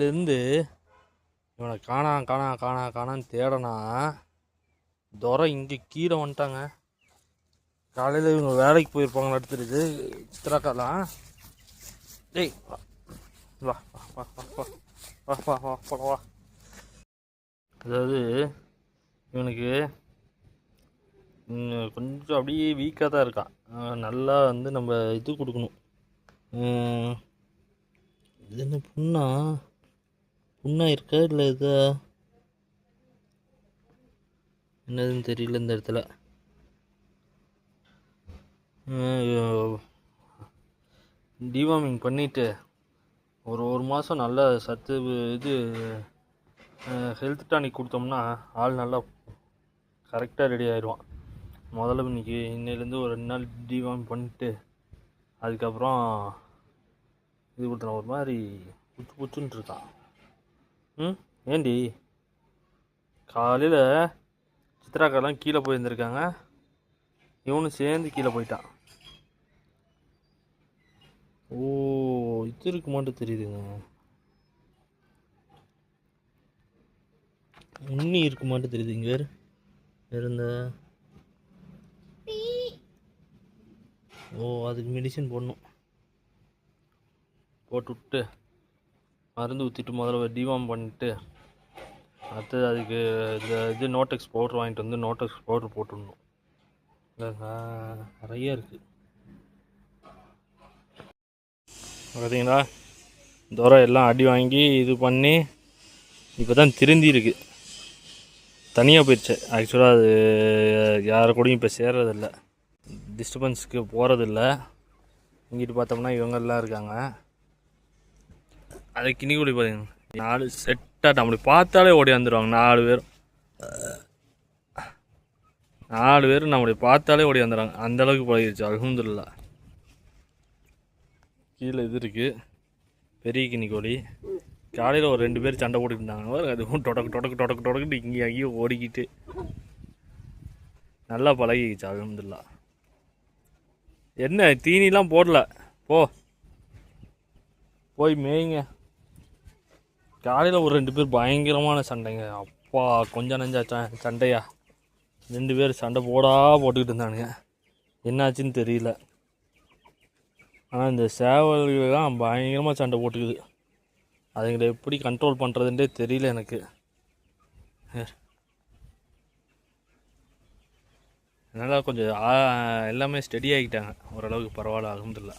காலையிலேருந்து இவனை காணா காணா காணா காணான்னு தேடனா துறை இங்கே கீழே வந்துட்டாங்க காலையில் இவங்க வேலைக்கு போயிருப்பாங்க நடத்துறது சித்திராக்காலாம் டேய் வா வா வா வா வா வா வா வா வா அதாவது இவனுக்கு கொஞ்சம் அப்படியே வீக்காக தான் இருக்கான் நல்லா வந்து நம்ம இது கொடுக்கணும் இது என்ன புண்ணா புண்ணா இருக்கா இல்லை இதா? என்னதுன்னு தெரியல இந்த இடத்துல. டிவார்மிங் பண்ணிவிட்டு ஒரு ஒரு மாதம் நல்ல சத்து இது ஹெல்த் டானிக் கொடுத்தோம்னா ஆள் நல்லா கரெக்டாக ரெடி ஆயிடுவான். முதல்ல இன்னைக்கு இன்னிலேருந்து ஒரு ரெண்டு நாள் டிவார்ம் பண்ணிட்டு அதுக்கப்புறம் இது கொடுத்தன ஒரு மாதிரி புச்சு புச்சுன்ட்டு இருக்கான். ம்? ஏண்டி? காலையில் சித்ராக்கெல்லாம் கீழே போயிருந்திருக்காங்க. இவனும் சேர்ந்து கீழே போயிட்டான். ஓ இது இருக்கு மட்டும் தெரியுதுங்க. உண்ணி இருக்கு மட்டும் தெரியுது இங்கே வேறு. இருந்த ஓ அதுக்கு மெடிசன் போடணும். போட்டு விட்டு மருந்து ஊற்றிட்டு முதல்ல டிவார்ம் பண்ணிட்டு அடுத்தது அதுக்கு இந்த இது நோட்டெக்ஸ் பவுட்ரு வாங்கிட்டு வந்து நோட்டெக்ஸ் பவுட்ரு போட்டுடணும். நிறைய இருக்குது பார்த்தீங்களா துரை எல்லாம் அடி வாங்கி இது பண்ணி இப்போ தான் திருந்தி இருக்கு. தனியாக போயிடுச்சு ஆக்சுவலாக அது யாரை கூடயும் இப்போ சேர்றதில்ல. டிஸ்டர்பன்ஸ்க்கு போகிறதில்ல இங்கிட்டு பார்த்தோம்னா இவங்கெல்லாம் இருக்காங்க. அதை கிணிக்குடி பார்த்தீங்கன்னா நாலு செட்டாக அப்படி பார்த்தாலே ஓடி வந்துடுவாங்க நாலு பேர் நாலு பேர் நம்மளை பார்த்தாலே ஓடி வந்துடுறாங்க அந்த அளவுக்கு பழகிடுச்சு அலமதுல்லா கீழே இது இருக்குது பெரிய கிணிக்கோழி கோழி. காலையில் ஒரு ரெண்டு பேர் சண்டை போட்டுட்டு இருந்தாங்க அதுவும் டொடக்கு டொடக்கு டொடக்கு டொடக்குட்டு இங்கே அங்கேயும் ஓடிக்கிட்டு. நல்லா பழகிடுச்சு அலமதுல்லா என்ன தீனிலாம் போடல. போ. போய் மேய்ங்க. காலையில் ஒரு ரெண்டு பேர் பயங்கரமான சண்டைங்க. அப்பா கொஞ்சம் நஞ்சா சண்டையா? ரெண்டு பேர் சண்டை போடா போட்டுக்கிட்டு இருந்தானுங்க. என்னாச்சுன்னு தெரியல. ஆனால் இந்த சேவல்கள் தான் பயங்கரமாக சண்டை போட்டுக்குது. அதுங்களை எப்படி கண்ட்ரோல் பண்ணுறதுன்றே தெரியல எனக்கு. அதனால் கொஞ்சம் எல்லாமே ஸ்டெடி ஆகிட்டாங்க. ஓரளவுக்கு பரவாயில்ல அலமதுல்லா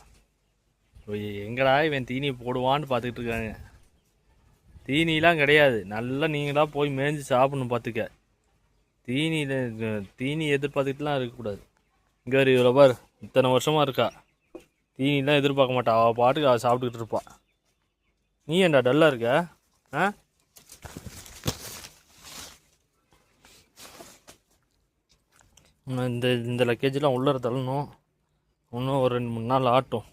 எங்கடா இவன் தீனி போடுவான்னு பார்த்துக்கிட்டு இருக்காங்க தீனிலாம் கிடையாது. நல்லா நீங்களாக போய் மேய்ஞ்சி சாப்பிடணும் பார்த்துக்க. தீனியில் தீனி எதிர்பார்த்துட்டுலாம் இருக்கக்கூடாது. இங்கே ஒரு இவ்வளோ பார். இத்தனை வருஷமாக இருக்கா. தீனிலாம் எதிர்பார்க்க மாட்டா. அவள் பாட்டுக்கு அவள் சாப்பிட்டுக்கிட்டு இருப்பாள் நீ ஏண்டா டல்லாக இருக்க? ஆ? இந்த இந்த லக்கேஜெலாம் உள்ளே தள்ளணும். இன்னும் ஒரு ரெண்டு மூணு நாள் ஆட்டும்.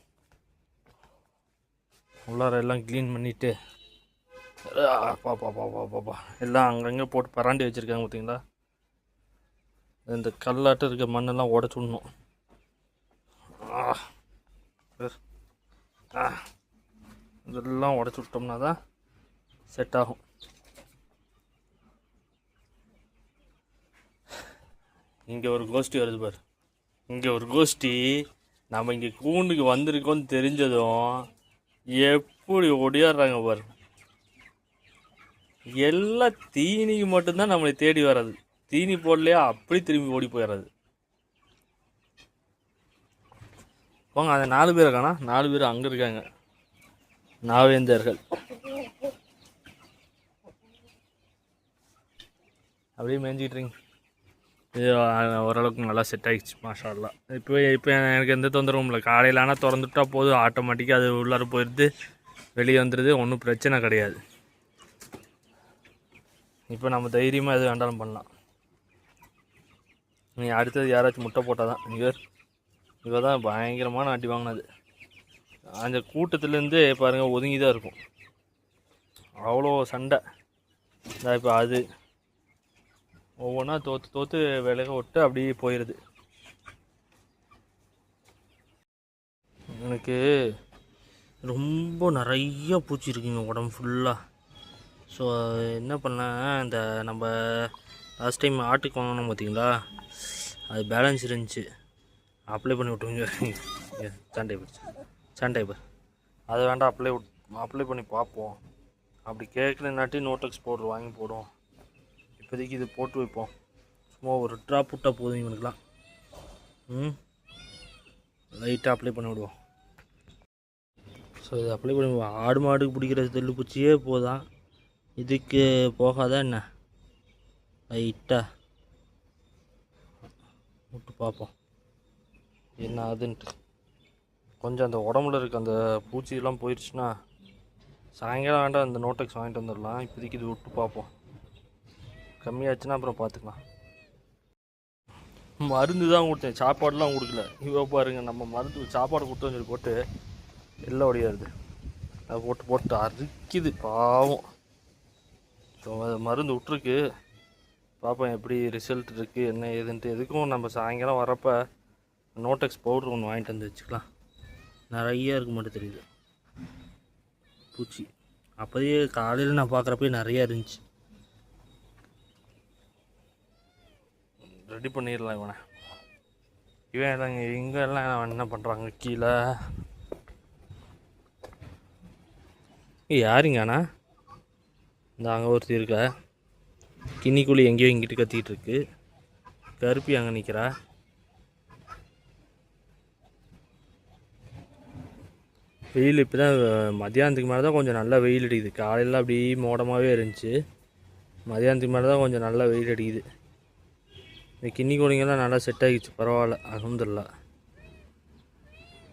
உள்ளார எல்லாம் க்ளீன் பண்ணிவிட்டு அப்பா பாப்பா பாப்பா எல்லாம் அங்கங்கே போட்டு பராண்டி வச்சுருக்காங்க பார்த்தீங்களா? இந்த கல்லாட்டம் இருக்க மண்ணெல்லாம் உடச்சு விடணும். ஆ. ஆ. இதெல்லாம் உடச்சி விட்டோம்னா தான் செட் ஆகும். இங்கே ஒரு கோஷ்டி வருது பாரு. இங்கே ஒரு கோஷ்டி நம்ம இங்கே கூண்டுக்கு வந்திருக்கோம்னு தெரிஞ்சதும் எப்படி ஒடியாடுறாங்க பாரு. எல்லாம் தீனிக்கு மட்டும்தான் நம்மளை தேடி வர்றது. தீனி போடலையா அப்படி திரும்பி ஓடி போயிடுறது. போங்க அந்த நாலு பேர் இருக்கானா? நாலு பேர் அங்கே இருக்காங்க. நாவேந்தர்கள். அப்படியே மேய்ஞ்சிக்கிட்டுருங்க இது ஓரளவுக்கு நல்லா செட் ஆகிடுச்சு மாஷால்லாம் இப்போ இப்போ எனக்கு எந்த தொந்தரவும் இல்லை. காலையில் ஆனால் திறந்துட்டா போதும். ஆட்டோமேட்டிக்காக அது உள்ளார போயிடுது வெளியே வந்துடுது ஒன்றும் பிரச்சனை கிடையாது. இப்போ நம்ம தைரியமாக எது வேண்டாலும் பண்ணலாம். நீ அடுத்தது யாராச்சும் முட்டை போட்டால் தான் இவர் இவ தான் பயங்கரமான அடி வாங்கினது. அந்த கூட்டத்துலேருந்து பாருங்கள் ஒதுங்கி தான் இருக்கும். அவ்வளோ சண்டை. இந்த இப்போ அது. ஒவ்வொன்றா தோற்று தோற்று விலக விட்டு அப்படியே போயிடுது எனக்கு ரொம்ப நிறைய பூச்சி இருக்குங்க உடம்பு ஃபுல்லாக ஸோ என்ன பண்ணலாம் இந்த நம்ம லாஸ்ட் டைம் ஆட்டுக்கு வாங்கினோம் பார்த்தீங்களா? அது பேலன்ஸ் இருந்துச்சு. அப்ளை பண்ணி விட்டுங்க சண்டை போச்சு சாண்டை போ அதை வேண்டாம் அப்ளை விட் அப்ளை பண்ணி பார்ப்போம். அப்படி கேட்குறனாட்டி நோட்டக்ஸ் பவுடர் வாங்கி போடுவோம். இப்போதைக்கு இது போட்டு வைப்போம். சும்மா ஒரு ட்ராப் விட்டால் போதும் இவனுக்குலாம் ம்? லைட்டாக அப்ளை பண்ணி விடுவோம். ஸோ இது அப்ளை பண்ணி ஆடு மாடுக்கு பிடிக்கிற தெல்லு பூச்சியே போதான் இதுக்கு போகாதா என்ன? லைட்டாக விட்டு பார்ப்போம். என்ன ஆகுதுன்ட்டு கொஞ்சம் அந்த உடம்புல இருக்க அந்த பூச்சியெல்லாம் போயிடுச்சுன்னா சாயங்காலம் வேண்டாம் அந்த நோட்டெக்ஸ் வாங்கிட்டு வந்துடலாம். இப்போதைக்கு இது விட்டு பார்ப்போம். கம்மியாச்சுன்னா அப்புறம் பார்த்துக்கலாம். மருந்து தான் கொடுத்தேன். சாப்பாடுலாம் கொடுக்கல. இவ்வளோ பாருங்க நம்ம மருந்து சாப்பாடு கொடுத்தோம்னு சொல்லி போட்டு எல்லாம் ஒடியாருது அதை போட்டு போட்டு அரிக்குது பாவம். மருந்து விட்ருக்கு பார்ப்போம் எப்படி ரிசல்ட் இருக்குது என்ன ஏதுன்ட்டு. எதுக்கும் நம்ம சாயங்காலம் வரப்போ நோட்டெக்ஸ் பவுடர் ஒன்று வாங்கிட்டு வந்து வச்சுக்கலாம். நிறைய இருக்க மட்டும் தெரியுது. பூச்சி. அப்போதையே காலையில் நான் பார்க்குறப்ப நிறையா இருந்துச்சு. ரெடி பண்ணிடலாம் இவனை. இவன் இல்லைங்க இங்கே எல்லாம் என்ன பண்ணுறாங்க கீழே? ஏய், யாருங்க அண்ணா? இந்த அங்கே ஒருத்தி இருக்கா. கிண்ணிக்குழி எங்கேயோ இங்கிட்டு கத்திட்டு இருக்கு. கருப்பி அங்கே நிற்கிறா வெயில் இப்போ தான் மதியானத்துக்கு மேலே தான் கொஞ்சம் நல்லா வெயில் அடிக்குது. காலையில் அப்படியே மோடமாகவே இருந்துச்சு. மதியானத்துக்கு மேலே தான் கொஞ்சம் நல்லா வெயில் அடிக்குது. இந்த கிண்ணி கோழிங்கெல்லாம் நல்லா செட் ஆகிடுச்சு. பரவாயில்ல அகமதுல்லா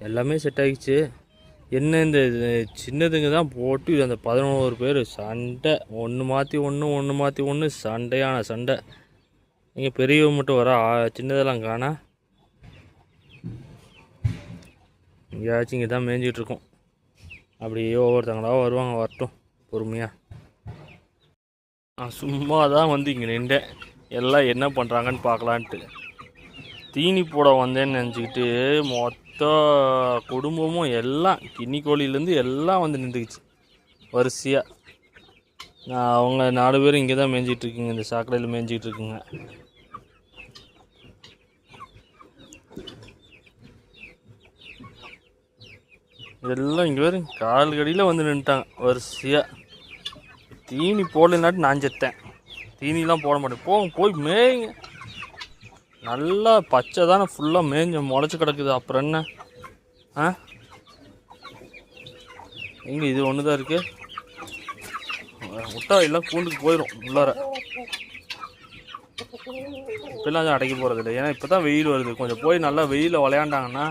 எல்லாமே செட் ஆகிடுச்சு. என்ன இந்த இது சின்னதுங்க தான் போட்டு இது அந்த பதினோரு பேர். சண்டை ஒன்று மாற்றி ஒன்று ஒன்று மாற்றி ஒன்று சண்டையான சண்டை. இங்கே பெரியவ மட்டும் வர சின்னதெல்லாம் காணா. எங்கேயாச்சும் இங்கே தான் மேய்ஞ்சிட்ருக்கோம். அப்படியே ஒவ்வொருத்தங்களாக வருவாங்க வரட்டும் பொறுமையாக நான் சும்மா தான் வந்து இங்கே நின்றேன். எல்லாம் என்ன பண்ணுறாங்கன்னு பார்க்கலான்ட்டு. தீனி போட வந்தேன்னு நினச்சிக்கிட்டு மொத்த மொத்த குடும்பமும் எல்லாம் கிண்ணி கோழிலேருந்து எல்லாம் வந்து நின்றுக்குச்சு. வரிசையாக நான் அவங்க நாலு பேரும் இங்கே தான் மேய்ஞ்சிட்டு இருக்குங்க இந்த சாக்கடையில் மேஞ்சிட்டுருக்குங்க எல்லாம் இங்கே வரும் கால் கடியில் வந்து நின்றுட்டாங்க வரிசையாக தீனி போடலைனாட்டு நான் செத்தேன். தீனிலாம் போட மாட்டேன். போங்க போய் மேய்ங்க. நல்லா பச்சை தானே ஃபுல்லாக மேஞ்ச முளைச்சி கிடக்குது. அப்புறம் என்ன? ஆ? எங்கே இது ஒன்று தான் இருக்குது முட்டை எல்லாம் கூண்டுக்கு போயிடும் உள்ளார. இப்பெல்லாம் அது அடைக்க போகிறது இல்லை. ஏன்னா இப்போ தான் வெயில் வருது. கொஞ்சம் போய் நல்லா வெயிலில் விளையாண்டாங்கன்னா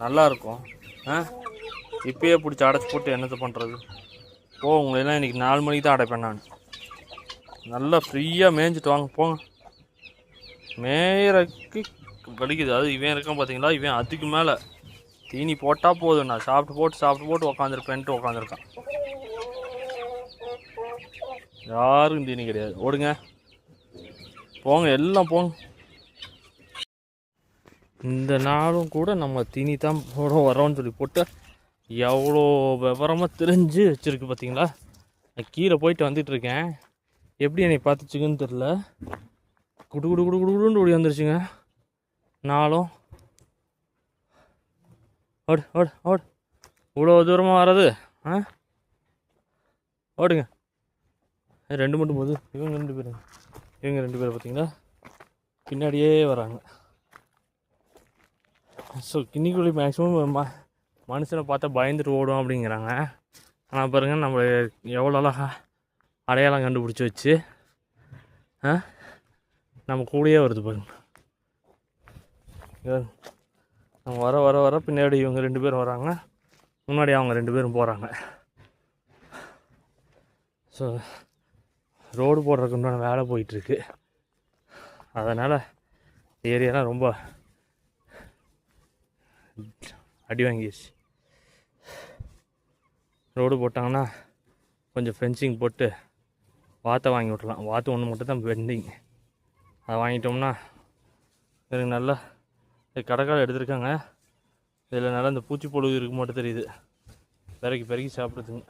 நல்லா இருக்கும். ஆ? இப்பயே பிடிச்சி அடைச்சி போட்டு என்னத்தை பண்ணுறது போ உங்களெல்லாம் இன்றைக்கி நாலு மணிக்கு தான் அடைப்பேன் நான். நல்லா ஃப்ரீயாக மேய்ஞ்சிட்டு வாங்க போங்க. மேயறக்கு வலிக்குது. அது இவன் இருக்கான் பார்த்தீங்களா இவன் அதுக்கு மேலே தீனி போட்டால் போதும். நான் சாப்பிட்டு போட்டு சாப்பிட்டு போட்டு உக்காந்துருப்பேன்ட்டு உக்காந்துருக்கான். யாருக்கும் தீனி கிடையாது. ஓடுங்க. போங்க எல்லாம் போங்க. இந்த நாளும் கூட நம்ம தீனி தான் போட வரோம்னு சொல்லி போட்டு எவ்வளோ விவரமாக தெரிஞ்சு வச்சுருக்கு பார்த்தீங்களா நான் கீழே போயிட்டு வந்துட்டுருக்கேன் எப்படி என்னை பார்த்துச்சுக்குன்னு தெரில குடு குடு குடு குடுன்னு ஓடி வந்துருச்சுங்க. நாளும் ஓடு ஓடு ஓடு. இவ்வளோ தூரமாக வர்றது ஆ? ஓடுங்க. ரெண்டு மட்டும் போகுது இவங்க ரெண்டு பேரும் இவங்க ரெண்டு பேர் பார்த்தீங்கன்னா பின்னாடியே வராங்க. ஸோ கிண்ணிக்குள்ளி மேக்ஸிமம் ம மனுஷனை பார்த்தா பயந்துட்டு ஓடும் அப்படிங்கிறாங்க. ஆனால் பாருங்கள் நம்ம எவ்வளோ அழகா அடையாளம் கண்டுபிடிச்சி வச்சு ஆ? நம்ம கூடயே வருது பாருங்க. நம்ம வர வர வர பின்னாடி இவங்க ரெண்டு பேரும் வராங்க. முன்னாடி அவங்க ரெண்டு பேரும் போகிறாங்க ஸோ ரோடு போடுறதுக்கு உண்டான வேலை போயிட்டுருக்கு. அதனால் ஏரியாலாம் ரொம்ப அடி வாங்கிடுச்சு ரோடு போட்டாங்கன்னா கொஞ்சம் ஃபென்சிங் போட்டு வாத்தை வாங்கி விட்றலாம் வாத்து ஒன்று மட்டும் தான் பெண்டிங் அதை வாங்கிட்டோம்னா எனக்கு நல்லா கடைக்கால் எடுத்திருக்காங்க. இதில் நல்லா இந்த பூச்சி பொழுது இருக்க மட்டும் தெரியுது. பிறக்கி பிறக்கி சாப்பிடுதுங்க.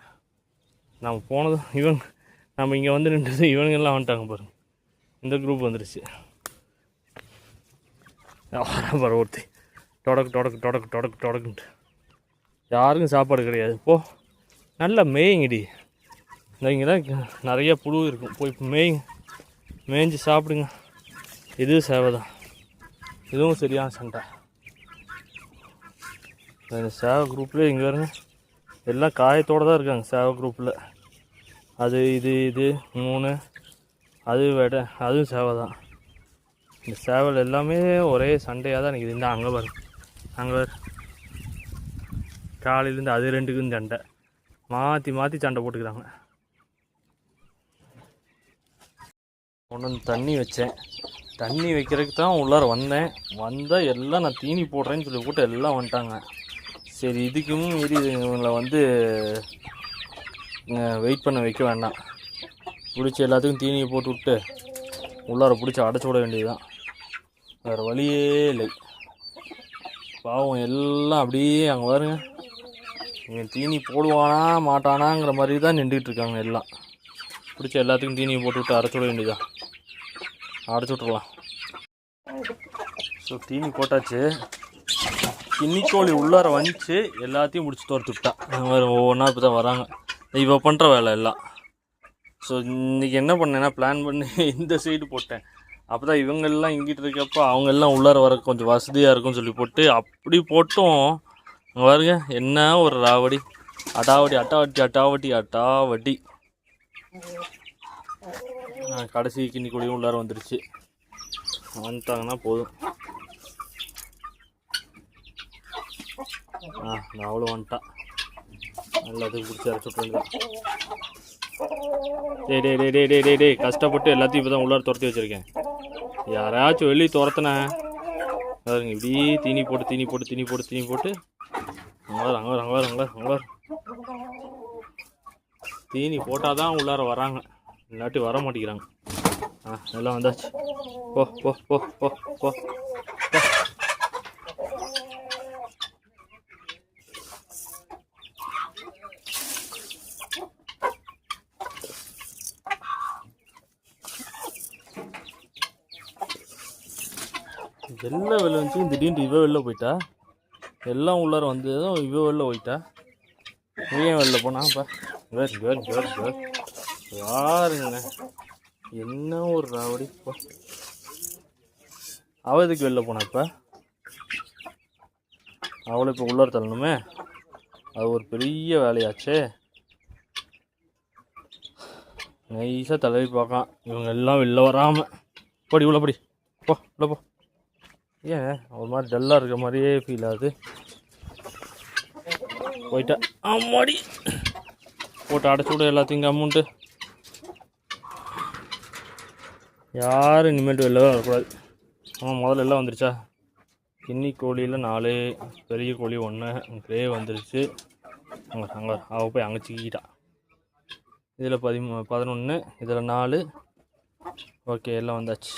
நம்ம போனதும் இவன் நம்ம இங்கே வந்து நின்றது இவனுங்கெல்லாம் வந்துட்டாங்க பாருங்க. இந்த குரூப் வந்துருச்சு. பாரு ஒருத்தி. தொடக்கு தொடக்கு தொடக்கு தொடக்கு தொடக்குன்ட்டு யாருக்கும் சாப்பாடு கிடையாது. போ. நல்லா மேயுங்கடி. இந்த இங்கே தான் நிறைய புழு இருக்கும். போய் மேயுங்க மேய்ஞ்சி சாப்பிடுங்க. இது சேவை தான் இதுவும் சரியான சண்டை. இந்த சேவை குரூப்பில் இங்கே வருங்க எல்லாம் காயத்தோடு தான் இருக்காங்க சேவை குரூப்பில் அது இது இது மூணு அது வேட அதுவும் சேவை தான் இந்த சேவல் எல்லாமே ஒரே சண்டையாக தான் எனக்கு இந்த அங்கே பாரு. அங்கே பாரு. காலையிலேருந்து அது ரெண்டுக்கும் சண்டை. மாற்றி மாற்றி சண்டை போட்டுக்கிறாங்க. கொண்டு வந்து தண்ணி வச்சேன். தண்ணி வைக்கிறதுக்கு தான் உள்ளார வந்தேன். வந்தால் எல்லாம் நான் தீனி போடுறேன்னு சொல்லி கூட்ட எல்லாம் வந்துட்டாங்க. சரி இதுக்கும் மீறி இவங்களை வந்து வெயிட் பண்ண வைக்க வேண்டாம். பிடிச்சி எல்லாத்துக்கும் தீனியை போட்டு விட்டு உள்ளார பிடிச்சி அடைச்சி விட வேண்டியதுதான். வேறு வழியே இல்லை. பாவம் எல்லாம் அப்படியே அங்கே பாருங்க. இவன் தீனி போடுவானா மாட்டானாங்கிற மாதிரி தான் நின்றுக்கிட்டு இருக்காங்க எல்லாம். பிடிச்ச எல்லாத்துக்கும் தீனியை போட்டு விட்டு அரைச்சி விட வேண்டியதான் அடைச்சி விட்ருலாம் ஸோ தீனி போட்டாச்சு. கின்னிக்கோழி உள்ளார வந்துச்சு எல்லாத்தையும் முடிச்சு துரத்து விட்டா. இந்த மாதிரி ஒவ்வொன்றா இப்போ தான் வராங்க. இப்போ பண்ணுற வேலை எல்லாம். ஸோ இன்றைக்கி என்ன பண்ணேன்னா பிளான் பண்ணி இந்த சைடு போட்டேன். அப்போ தான் இவங்கெல்லாம் இங்கிட்டு இருக்கப்போ அவங்கெல்லாம் உள்ளார வர கொஞ்சம் வசதியாக இருக்கும்னு சொல்லி போட்டு அப்படி போட்டும். அங்கே பாருங்க என்ன ஒரு ராவடி. அட்டாவடி அட்டாவட்டி அட்டாவட்டி அட்டாவட்டி கடைசி கிண்ணி கூடியும் உள்ளார வந்துருச்சு. வந்துட்டாங்கன்னா போதும். ஆ நான் அவ்வளோ வந்துட்டான் எல்லாத்துக்கும் பிடிச்சி அரைச்சி விட்டுருந்தான் டேய் டே டே டேய் டே டே டே கஷ்டப்பட்டு எல்லாத்தையும் இப்போ தான் உள்ளார துரத்தி வச்சுருக்கேன். யாராச்சும் வெளியே துரத்துனேன் பாருங்க இப்படி தீனி போட்டு தீனி போட்டு தீனி போட்டு தீனி போட்டு. அங்கே அங்கே அங்கே அங்கே அங்கே தீனி போட்டால் தான் உள்ளார வராங்க. இல்லாட்டி வர மாட்டேங்கிறாங்க. ஆ நல்லா வந்தாச்சு. போ போ போ போ போ. போ. எல்லாம் வெளில வந்துச்சு திடீர்னு இவ வெளில போயிட்டா? எல்லாம் உள்ளார வந்ததும் இவ வெளில போயிட்டா? நீ ஏன் வெளில போனாப்பா வேர் வேர் யாருங்க என்ன ஒரு ராவடி? இப்போ அவ எதுக்கு வெளில போனா இப்போ? அவளை இப்போ உள்ளார தள்ளணுமே? அது ஒரு பெரிய வேலையாச்சே. நைஸாக தலைவி பார்க்கலாம் இவங்க எல்லாம் வெளில வராமல் இப்படி உள்ள படி. போ உள்ள போ. ஏன்? ஒரு மாதிரி டல்லாக இருக்க மாதிரியே ஃபீல் ஆகுது. போயிட்டா. ஆமாடி போட்டு அடைச்சி விட எல்லாத்தையும் அமௌண்ட்டு யாரும் இனிமேட்டு வெளில வரக்கூடாது ஆமாம் முதல்ல எல்லாம் வந்துருச்சா? கின்னி கோழியில் நாலு பெரிய கோழி ஒன்று கிரே வந்துருச்சு. அங்கே அங்கே அவள் போய் அங்கே சிக்கிட்டா இதில் பதிமூ பதினொன்று இதில் நாலு. ஓகே எல்லாம் வந்தாச்சு.